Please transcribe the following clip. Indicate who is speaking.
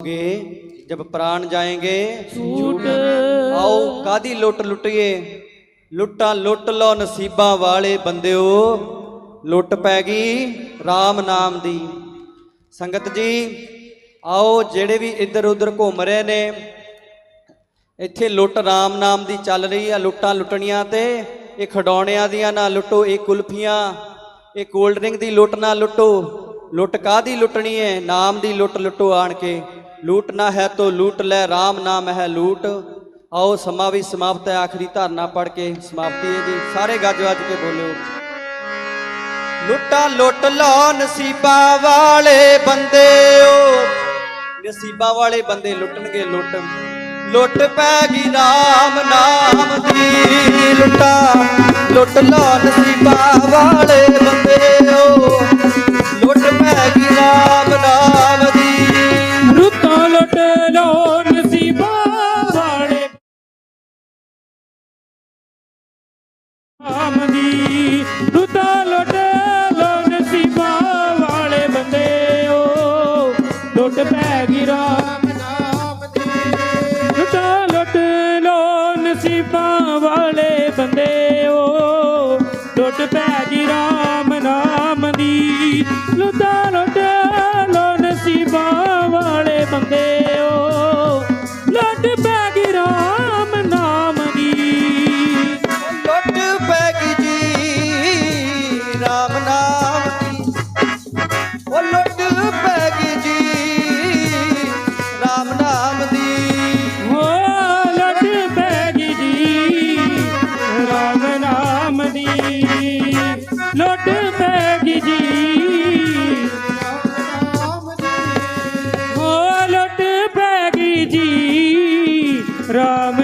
Speaker 1: ਗੇ ਜਬ ਪ੍ਰਾਣ ਜਾਏਂਗੇ
Speaker 2: ਝੂਠ।
Speaker 1: ਆਓ ਕਾਦੀ ਲੁੱਟ ਲੁੱਟੀਏ? ਲੁੱਟਾਂ ਲੁੱਟ ਲੋ ਨਸੀਬਾਂ ਵਾਲੇ ਬੰਦਿਓ ਲੁੱਟ ਪੈ ਗਈ RAM ਨਾਮ ਦੀ। ਸੰਗਤ ਜੀ ਆਓ ਜਿਹੜੇ ਵੀ ਇੱਧਰ ਉੱਧਰ ਘੁੰਮ ਰਹੇ ਨੇ ਇੱਥੇ ਲੁੱਟ RAM ਨਾਮ ਦੀ ਚੱਲ ਰਹੀ ਆ ਲੁੱਟਾਂ ਲੁੱਟਣੀਆਂ ਤੇ ਇਹ ਖਡੌਣਿਆਂ ਦੀਆਂ ਨਾ ਲੁੱਟੋ ਇਹ ਕੁਲਫੀਆਂ ਇਹ ਕੋਲਡ ਡਰਿੰਕ ਦੀ ਲੁੱਟ ਨਾ ਲੁੱਟੋ। ਲੁੱਟ ਕਾਦੀ ਲੁੱਟਣੀ ਹੈ ਨਾਮ ਦੀ ਲੁੱਟ ਲੁੱਟੋ ਆਣ ਕੇ। ਲੂਟਣਾ ਹੈ ਤੋ ਲੂਟ ਲੈ RAM ਨਾਮ ਹੈ ਲੂਟ। ਆਓ ਸਮਾਂ ਵੀ ਸਮਾਪਤ ਹੈ, ਆਖਰੀ ਧਾਰਨਾ ਪੜ ਕੇ ਸਮਾਪਤੀ ਹੈ ਜੀ। ਸਾਰੇ ਗੱਜ ਵੱਜ ਕੇ ਬੋਲਿਓ। ਲੁੱਟਾਂ ਲੁੱਟ ਲਓ ਨਸੀਬਾਂ ਵਾਲੇ ਬੰਦਿਓ। ਨਸੀਬਾਂ ਵਾਲੇ ਬੰਦੇ ਲੁੱਟਣਗੇ ਲੁੱਟ। ਲੁੱਟ ਪੈ ਗਈ ਰਾਮ ਨਾਮ ਦੀ ਲੁੱਟਾਂ। ਲੁੱਟ ਲੋ ਨਸੀਬਾਂ
Speaker 2: ਆਮ ਦੀ ਰੁੱਤਾਂ ਲੁੱਟ ਲੋ ਨਸੀਬਾਂ ਵਾਲੇ ਬੰਦੇ ਓ। ਲੁੱਟ ਪੈ ਗਈ ਰਾਮ ਨਾਮ ਦੀ ਰੁੱਤਾਂ ਲੁੱਟ ਲੋ ਨਸੀਬਾਂ ਵਾਲੇ ਬੰਦੇ ਓ। ਲੁੱਟ ਪੈ ਗਈ ਰਾਮ ਨਾਮ ਦੀ। ਲੁੱਟਾਂ ਪੈ ਗਈ
Speaker 1: ਜੀ।
Speaker 2: ਹੋ ਲੁੱਟ ਪੈ ਗਈ ਜੀ। ਰਾਮ